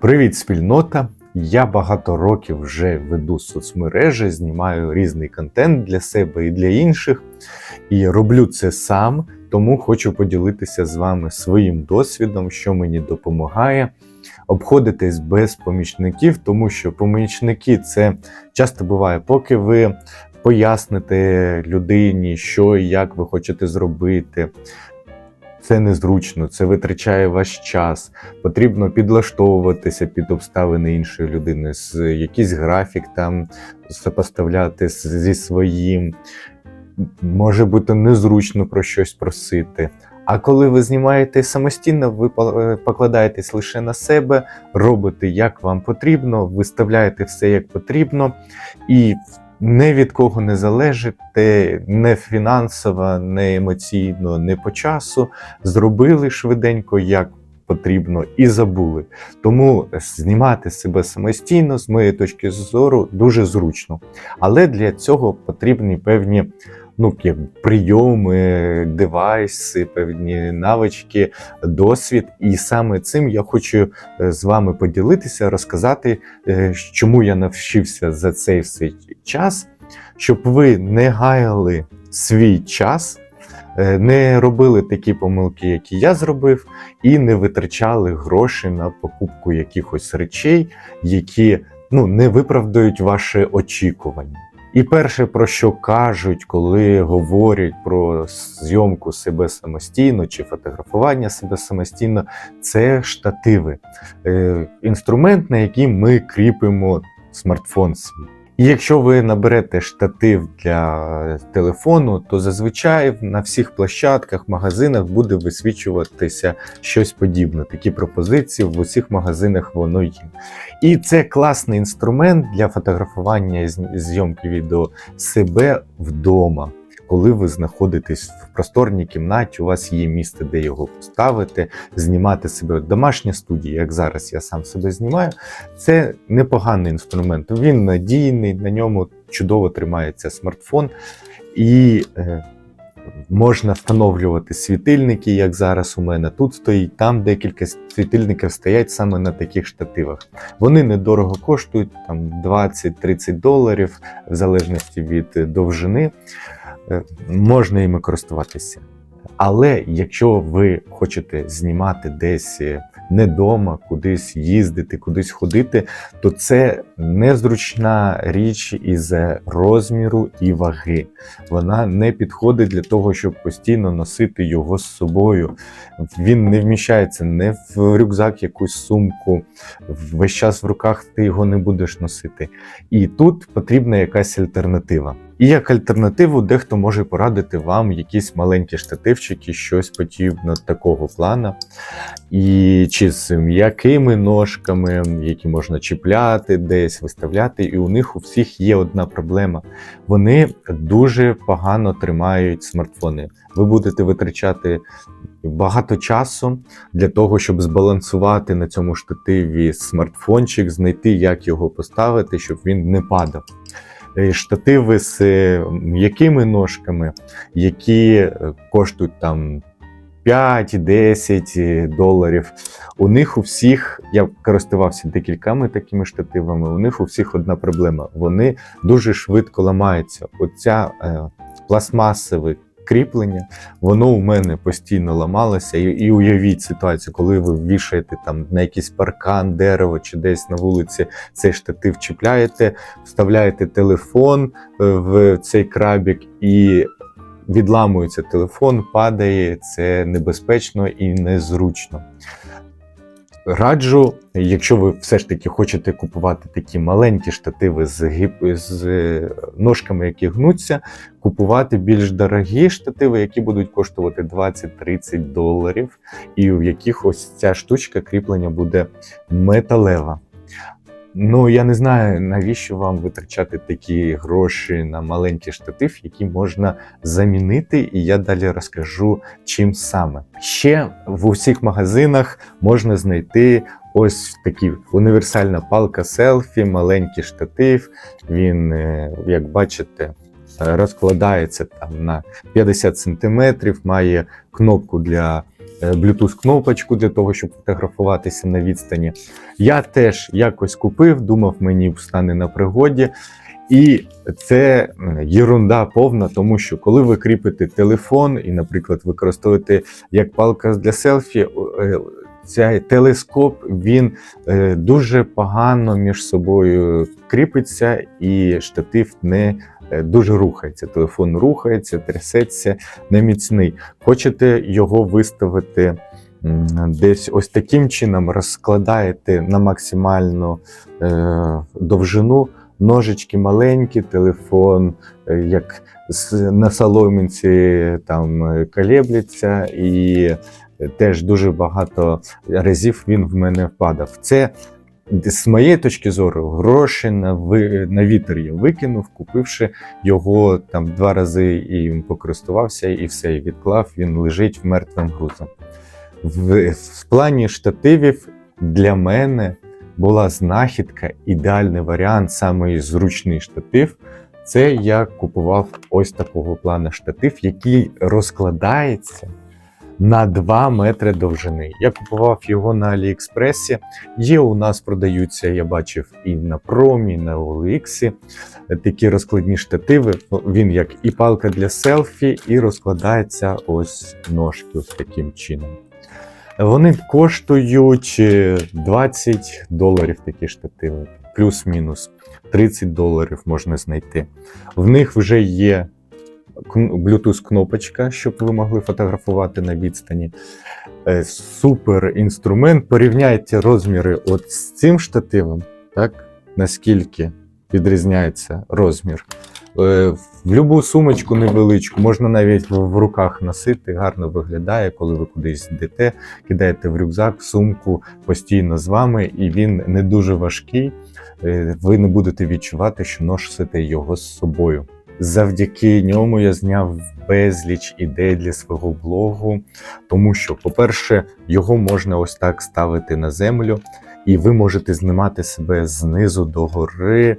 Привіт, спільнота! Я багато років вже веду соцмережі, знімаю різний контент для себе і для інших. І роблю це сам, тому хочу поділитися з вами своїм досвідом, що мені допомагає обходитись без помічників, тому що помічники це часто буває, поки ви поясните людині, що і як ви хочете зробити. Це незручно, це витрачає ваш час. Потрібно підлаштовуватися під обставини іншої людини, з якийсь графік там сопоставляти зі своїм. Може бути незручно про щось просити. А коли ви знімаєте самостійно, ви е, покладаєтесь лише на себе, робите як вам потрібно, виставляєте все як потрібно, і не від кого не залежите, не фінансово, не емоційно, не по часу. Зробили швиденько, як потрібно, і забули. Тому знімати себе самостійно, з моєї точки зору, дуже зручно. Але для цього потрібні певні ну, як прийоми, девайси, певні навички, досвід. І саме цим я хочу е, з вами поділитися, розказати, е, чому я навчився за цей свій час, щоб ви не гаяли свій час. е, Не робили такі помилки, які я зробив, і не витрачали гроші на покупку якихось речей, які ну, не виправдають ваші очікування. І перше, про що кажуть, коли говорять про зйомку себе самостійно чи фотографування себе самостійно, це штативи, Е, інструмент, на який ми кріпимо смартфон свій. Якщо ви наберете штатив для телефону, то зазвичай на всіх площадках, магазинах буде висвічуватися щось подібне. Такі пропозиції в усіх магазинах воно є. І це класний інструмент для фотографування зйомки відео себе вдома. Коли ви знаходитесь в просторній кімнаті, у вас є місце, де його поставити, знімати себе домашня студія, як зараз я сам себе знімаю. Це непоганий інструмент. Він надійний, на ньому чудово тримається смартфон, і е, можна встановлювати світильники, як зараз у мене тут стоїть. Там декілька світильників стоять саме на таких штативах. Вони недорого коштують, там 20-30 доларів, в залежності від довжини. Е, Можна іми користуватися. Але якщо ви хочете знімати десь е, не вдома, кудись їздити, кудись ходити, то це незручна річ із розміру і ваги. Вона не підходить для того, щоб постійно носити його з собою. Він не вміщається не в рюкзак, якусь сумку. Весь час в руках ти його не будеш носити. І тут потрібна якась альтернатива. І як альтернативу, дехто може порадити вам якісь маленькі штативчики, щось подібно такого плана. І чи з м'якими ножками, які можна чіпляти, десь виставляти. І у них у всіх є одна проблема: вони дуже погано тримають смартфони. Ви будете витрачати багато часу для того, щоб збалансувати на цьому штативі смартфончик, знайти, як його поставити, щоб він не падав. Е, Штативи з е, м'якими ножками, які е, коштують там 5-10 доларів. У них у всіх, я користувався декількома такими штативами, у них у всіх одна проблема. Вони дуже швидко ламаються. Оця е, пластмасове кріплення, воно у мене постійно ламалося. І, і уявіть ситуацію, коли ви вішаєте там на якийсь паркан, дерево чи десь на вулиці цей штатив чіпляєте, вставляєте телефон е, в цей крабік і відламується телефон, падає, це небезпечно і незручно. Раджу, якщо ви все ж таки хочете купувати такі маленькі штативи з, гіп... з е, ножками, які гнуться, купувати більш дорогі штативи, які будуть коштувати 20-30 доларів, і в яких ось ця штучка кріплення буде металева. Ну, я не знаю, навіщо вам витрачати такі гроші на маленький штатив, який можна замінити, і я далі розкажу, чим саме. Ще в усіх магазинах можна знайти ось такі універсальна палка селфі, маленький штатив. Він, е, як бачите, розкладається там на 50 см, має кнопку для е, Bluetooth-кнопочку для того, щоб фотографуватися на відстані. Я теж якось купив, думав, мені стане на пригоді. І це єрунда повна, тому що коли ви кріпите телефон і, наприклад, використовуєте як палка для селфі, е, цей телескоп він е, дуже погано між собою кріпиться, і штатив не дуже рухається. Телефон рухається, трясеться, не міцний. Хочете його виставити десь ось таким чином, розкладаєте на максимальну е, довжину. Ножички маленькі, телефон, е, як на соломинці там е, колебляться, і е, теж дуже багато разів він в мене впадав. Це з моєї точки зору гроші на, ви, на вітер я викинув, купивши його там два рази і покористувався, і все, і відклав. Він лежить мертвим грузом. В, в плані штативів для мене була знахідка, ідеальний варіант, саме зручний штатив. Це я купував ось такого плану штатив, який розкладається на 2 метри довжини. Я купував його на Аліекспресі. Є у нас продаються, я бачив і на промі, і на OLX такі розкладні штативи. Ну, Він як і палка для селфі, і розкладається ось ножки ось таким чином. Вони коштують е, 20 доларів такі штативи, плюс-мінус 30 доларів можна знайти. В них вже є Bluetooth-кнопочка, щоб ви могли фотографувати на відстані. Е, Супер інструмент. Порівняйте розміри от з цим штативом, так, наскільки відрізняється розмір. Е, В будь-яку сумочку невеличку, можна навіть в руках носити, гарно виглядає, коли ви кудись йдете, кидаєте в рюкзак, в сумку постійно з вами, і він не дуже важкий. Е, Ви не будете відчувати, що носите його з собою. Завдяки ньому я зняв безліч ідей для свого блогу, тому що, по-перше, його можна ось так ставити на землю, і ви можете знімати себе знизу до гори,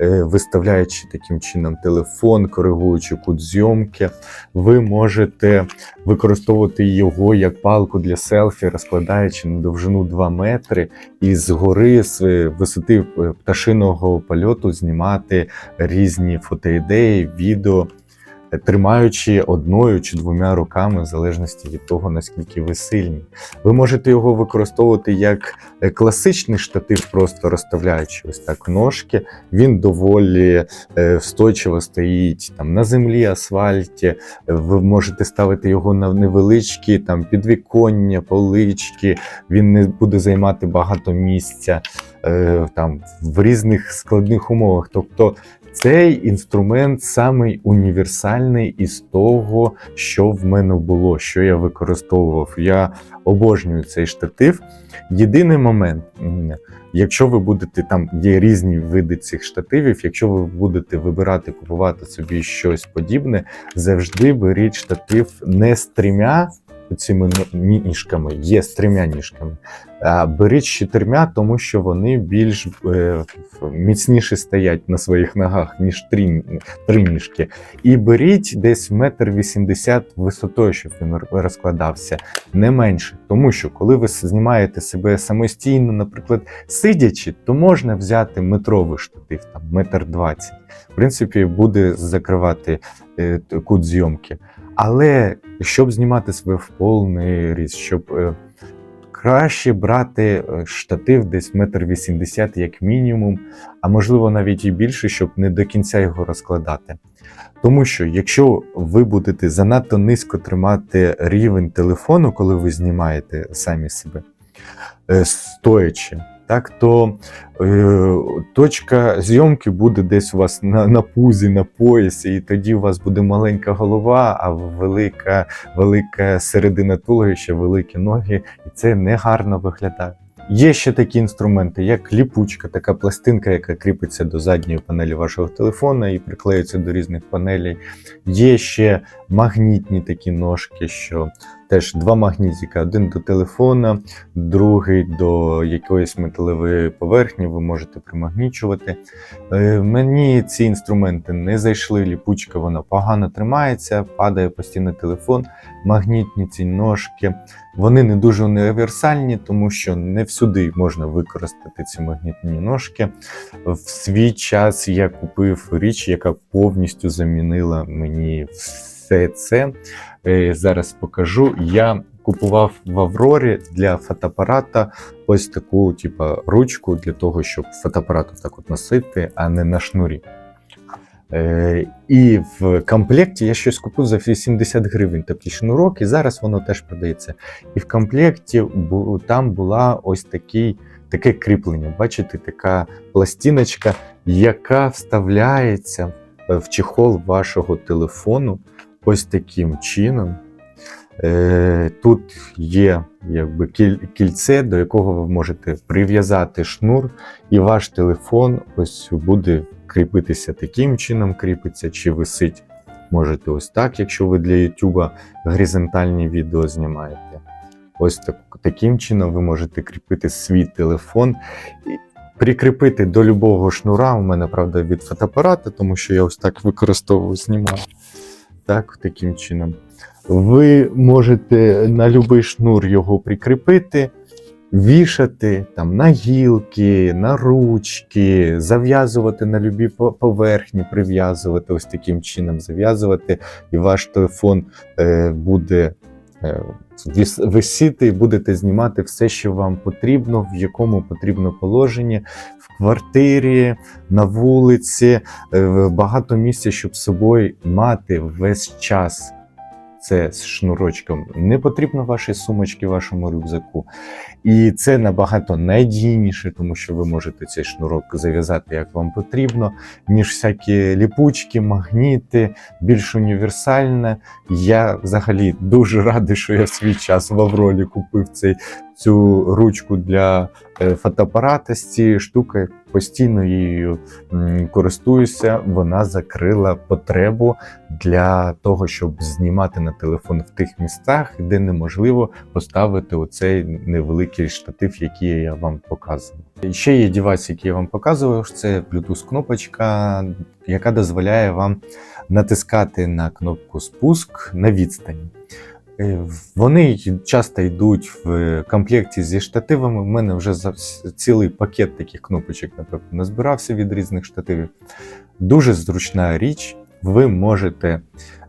е, виставляючи таким чином телефон, коригуючи кут зйомки. Ви можете використовувати його як палку для селфі, розкладаючи на довжину 2 метри, і згори з е, висоти е, пташиного польоту знімати різні фотоідеї, відео, тримаючи одною чи двома руками, в залежності від того, наскільки ви сильні. Ви можете його використовувати як е, класичний штатив, просто розставляючи ось так ножки. Він доволі е, встойчиво стоїть там на землі, асфальті. Ви можете ставити його на невеличкі там підвіконня, полички. Він не буде займати багато місця е, там в різних складних умовах. Тобто цей інструмент самий універсальний із того, що в мене було, що я використовував. Я обожнюю цей штатив. Єдиний момент, якщо ви будете там, є різні види цих штативів, якщо ви будете вибирати, купувати собі щось подібне, завжди беріть штатив не з трьома цими ні- ніжками, є з трьома ніжками. Беріть з чотирма, тому що вони більш е, міцніше стоять на своїх ногах, ніж три, три ніжки. І беріть десь метр вісімдесят висотою, щоб він розкладався, не менше. Тому що коли ви знімаєте себе самостійно, наприклад, сидячи, то можна взяти метровий штатив, там метр двадцять. В принципі, буде закривати е, кут зйомки. Але щоб знімати себе в повний ріст, щоб е, краще брати е, штатив десь метр вісімдесят як мінімум, а можливо навіть і більше, щоб не до кінця його розкладати. Тому що якщо ви будете занадто низько тримати рівень телефону, коли ви знімаєте самі себе е, стоячи, так то е, точка зйомки буде десь у вас на, на пузі, на поясі, і тоді у вас буде маленька голова, а велика, велика середина туловища, великі ноги, і це негарно виглядає. Є ще такі інструменти, як ліпучка, така пластинка, яка кріпиться до задньої панелі вашого телефона і приклеюється до різних панелей. Є ще магнітні такі ножки, що теж два магнітика: один до телефона, другий до якоїсь металевої поверхні. Ви можете примагнічувати. Е, Мені ці інструменти не зайшли. Ліпучка вона погано тримається, падає постійно телефон, магнітні ці ножки. Вони не дуже універсальні, тому що не всюди можна використати ці магнітні ножки. В свій час я купив річ, яка повністю замінила мені все це. Е, Зараз покажу. Я купував в Аврорі для фотоапарата ось таку, типа, ручку для того, щоб фотоапарат так от носити, а не на шнурі. Е, і в комплекті я щось купив за 80 гривень такий шнурок, і зараз воно теж продається. І в комплекті там була ось такий, таке кріплення. Бачите, така пластиночка, яка вставляється в чехол вашого телефону ось таким чином. Е, Тут є якби кільце, до якого ви можете прив'язати шнур, і ваш телефон ось буде кріпитися таким чином, кріпиться чи висить. Можете ось так, якщо ви для YouTube горизонтальні відео знімаєте. Ось так, таким чином ви можете кріпити свій телефон. І прикріпити до любого шнура. У мене, правда, від фотоапарата, тому що я ось так використовую, знімаю. Так, таким чином. Ви можете на будь-який шнур його прикріпити, вішати там, на гілки, на ручки, зав'язувати на любі поверхні, прив'язувати ось таким чином, зав'язувати, і ваш телефон е, буде висіти, і будете знімати все, що вам потрібно, в якому потрібно положенні, в квартирі, на вулиці, е, багато місця, щоб з собою мати весь час це з шнурочком. Не потрібно ваші сумочки, вашому рюкзаку. І це набагато надійніше, тому що ви можете цей шнурок зав'язати як вам потрібно, ніж всякі ліпучки, магніти, більш універсальне. Я взагалі дуже радий, що я в свій час в Авролі купив цей, цю ручку для е, фотоапарата з цією штукою. Постійно її користуюся. Вона закрила потребу для того, щоб знімати на телефон в тих містах, де неможливо поставити оцей невеликий штатив, який я вам показував. Ще є девайс, який я вам показував. Це Bluetooth кнопочка, яка дозволяє вам натискати на кнопку спуск на відстані. Е, Вони часто йдуть в комплекті зі штативами. У мене вже цілий пакет таких кнопочок, напевно, назбирався від різних штативів. Дуже зручна річ. Ви можете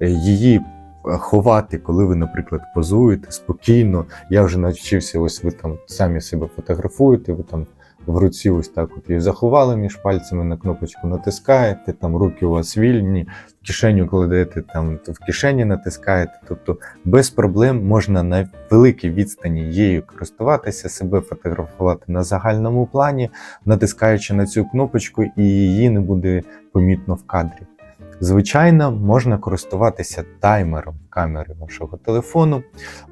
е, її ховати, коли ви, наприклад, позуєте спокійно. Я вже навчився, ось ви там самі себе фотографуєте, ви там в руці ось так от її заховали між пальцями, на кнопочку натискаєте, там руки у вас вільні, в кишеню кладете, там в кишені натискаєте. Тобто без проблем можна на великій відстані її користуватися, себе фотографувати на загальному плані, натискаючи на цю кнопочку, і її не буде помітно в кадрі. Звичайно, можна користуватися таймером камери вашого телефону,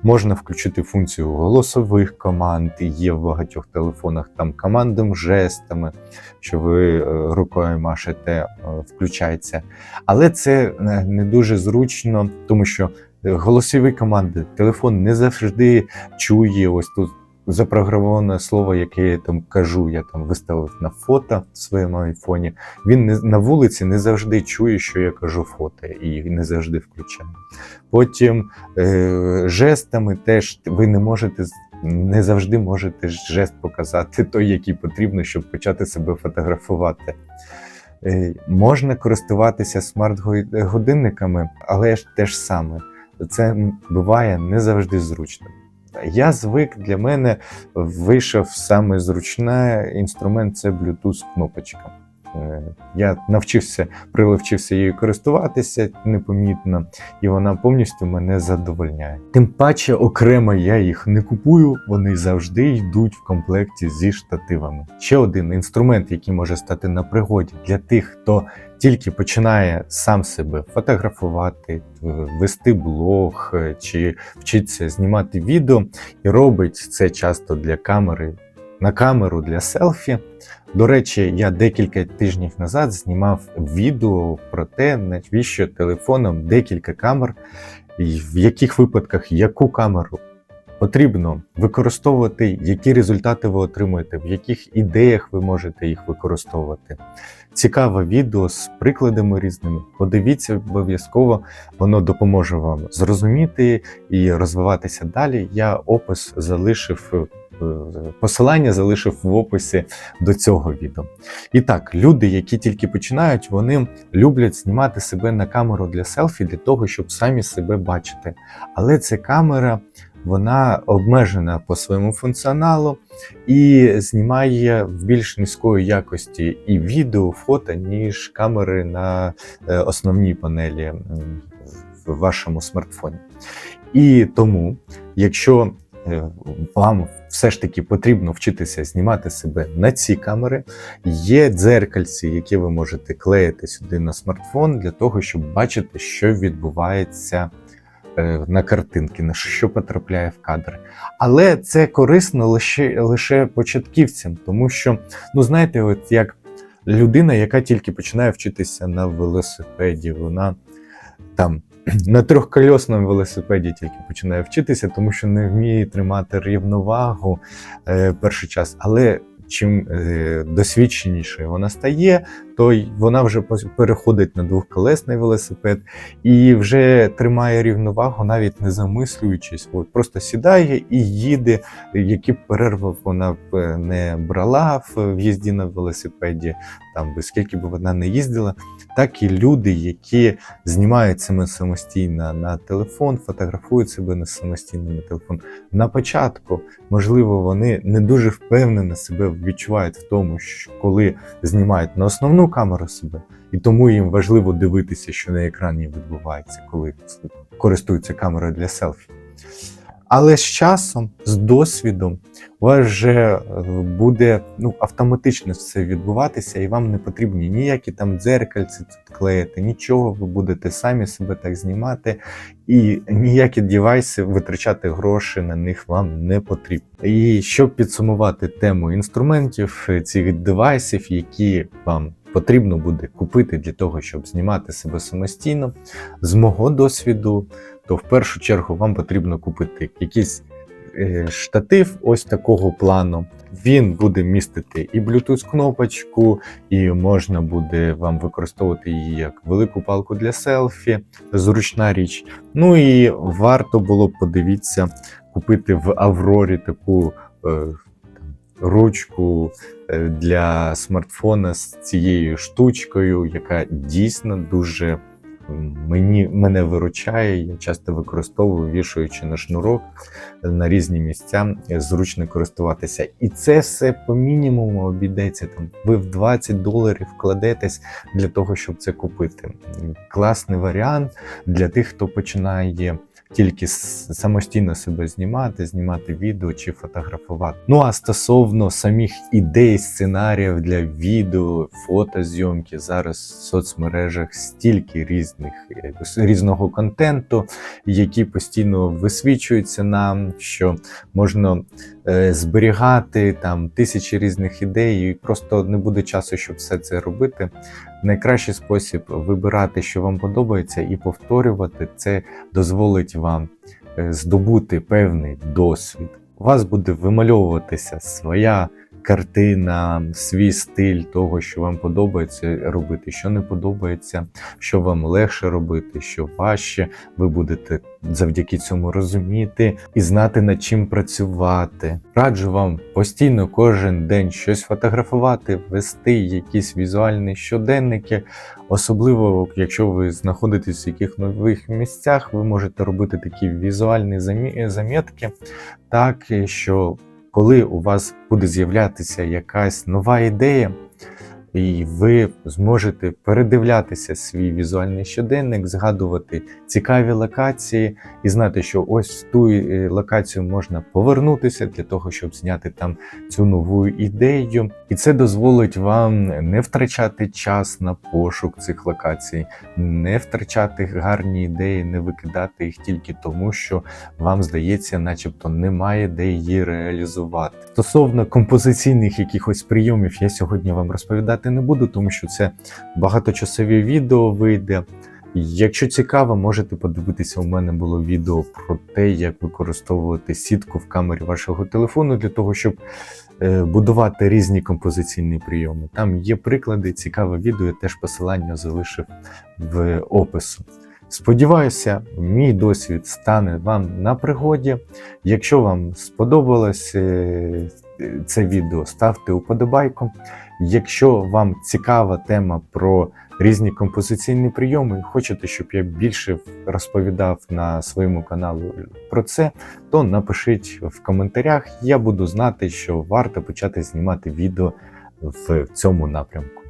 можна включити функцію голосових команд, є в багатьох телефонах там командам, жестами, що ви е, рукою машете, е, включається. Але це е, не дуже зручно, тому що голосові команди телефон не завжди чує. Ось тут запрограмоване слово, яке я там кажу, я там виставив на фото в своєму айфоні. Він не на вулиці не завжди чує, що я кажу фото, і не завжди включає. Потім е, жестами теж ви не можете не завжди можете жест показати той, який потрібно, щоб почати себе фотографувати. Е, можна користуватися смарт-годинниками, але ж те ж саме. Це буває не завжди зручно. Я звик для мене вийшов саме зручний інструмент це Bluetooth кнопочка. Е, Я навчився, приловчився її користуватися непомітно, і вона повністю мене задовольняє. Тим паче, окремо я їх не купую, вони завжди йдуть в комплекті зі штативами. Ще один інструмент, який може стати на пригоді для тих, хто тільки починає сам себе фотографувати, е, вести блог е, чи вчиться знімати відео і робить це часто для камери на камеру для селфі. До речі, я декілька тижнів назад знімав відео про те, навіщо телефоном декілька камер. і в яких випадках яку камеру потрібно використовувати, які результати ви отримуєте, в яких ідеях ви можете їх використовувати. Цікаве відео з прикладами різними. Подивіться обов'язково, воно допоможе вам зрозуміти і розвиватися далі. Я опис залишив. е, Посилання залишив в описі до цього відео. І так, люди, які тільки починають, вони люблять знімати себе на камеру для селфі для того, щоб самі себе бачити. Але ця камера вона обмежена по своєму функціоналу і знімає в більш низької якості і відео, фото, ніж камери на е, основній панелі в вашому смартфоні. І тому, якщо е, вам все ж таки потрібно вчитися знімати себе на ці камери, є дзеркальці, які ви можете клеїти сюди на смартфон для того, щоб бачити, що відбувається на картинки, на що потрапляє в кадр. Але це корисно лише, лише початківцям, тому що, ну знаєте, от як людина, яка тільки починає вчитися на велосипеді, вона там на трьохкольосному велосипеді тільки починає вчитися, тому що не вміє тримати рівновагу е, перший час. Але чим досвідченішою досвідченіше вона стає, то вона вже переходить на двохколесний велосипед і вже тримає рівновагу, навіть не замислюючись. От просто сідає і їде. Які б перерви вона б е, не брала в в'їзді на велосипеді, там би скільки б вона не їздила, так і люди, які знімають себе самостійно на телефон, фотографують себе на самостійно на телефон. На початку, можливо, вони не дуже впевнено себе відчувають в тому, що коли знімають на основну камеру себе, і тому їм важливо дивитися, що на екрані відбувається, коли користуються камерою для селфі. Але з часом, з досвідом, у вас вже е, буде ну, автоматично все відбуватися, і вам не потрібні ніякі там дзеркальці тут клеїти, нічого, ви будете самі себе так знімати, і ніякі девайси витрачати гроші на них вам не потрібно. І щоб підсумувати тему інструментів, е, цих девайсів, які вам потрібно буде купити для того, щоб знімати себе самостійно, з мого досвіду, то в першу чергу вам потрібно купити якийсь е, штатив ось такого плану. Він буде містити і Bluetooth кнопочку, і можна буде вам використовувати її як велику палку для селфі, зручна річ. Ну і варто було б подивитися, купити в Аврорі таку е, ручку е, для смартфона з цією штучкою, яка дійсно дуже мені, мене виручає. Я часто використовую, вішуючи на шнурок на різні місця, е, зручно користуватися. І це все по мінімуму обійдеться. Там ви в 20 доларів вкладетесь для того, щоб це купити. Класний варіант для тих, хто починає. Тільки самостійно себе знімати, знімати відео чи фотографувати. Ну а стосовно самих ідей, сценаріїв для відео, фотозйомки, зараз в соцмережах стільки різних е, різного контенту, які постійно висвічуються нам, що можна зберігати там тисячі різних ідей, і просто не буде часу, щоб все це робити. Найкращий спосіб вибирати, що вам подобається, і повторювати це дозволить вам е, здобути певний досвід. У вас буде вимальовуватися своя картина, свій стиль того, що вам подобається робити, що не подобається, що вам легше робити, що важче. Ви будете завдяки цьому розуміти і знати над чим працювати. Раджу вам постійно кожен день щось фотографувати, вести якісь візуальні щоденники. Особливо, якщо ви знаходитесь в яких нових місцях, ви можете робити такі візуальні замі- замітки, так що коли у вас буде з'являтися якась нова ідея, і ви зможете передивлятися свій візуальний щоденник, згадувати цікаві локації і знати, що ось в ту е, локацію можна повернутися для того, щоб зняти там цю нову ідею. І це дозволить вам не втрачати час на пошук цих локацій, не втрачати гарні ідеї, не викидати їх тільки тому, що вам здається, начебто немає де її реалізувати. Стосовно композиційних якихось прийомів, я сьогодні вам розповідати не буду, тому що це багаточасові відео вийде. Якщо цікаво, можете подивитися. У мене було відео про те, як використовувати сітку в камері вашого телефону для того, щоб е, будувати різні композиційні прийоми. Там є приклади, цікаве відео, я теж посилання залишив в опису. Сподіваюся, мій досвід стане вам на пригоді. Якщо вам сподобалось е, це відео, ставте уподобайку. Якщо вам цікава тема про різні композиційні прийоми, хочете, щоб я більше розповідав на своєму каналу про це, то напишіть в коментарях. Я буду знати, що варто почати знімати відео в цьому напрямку.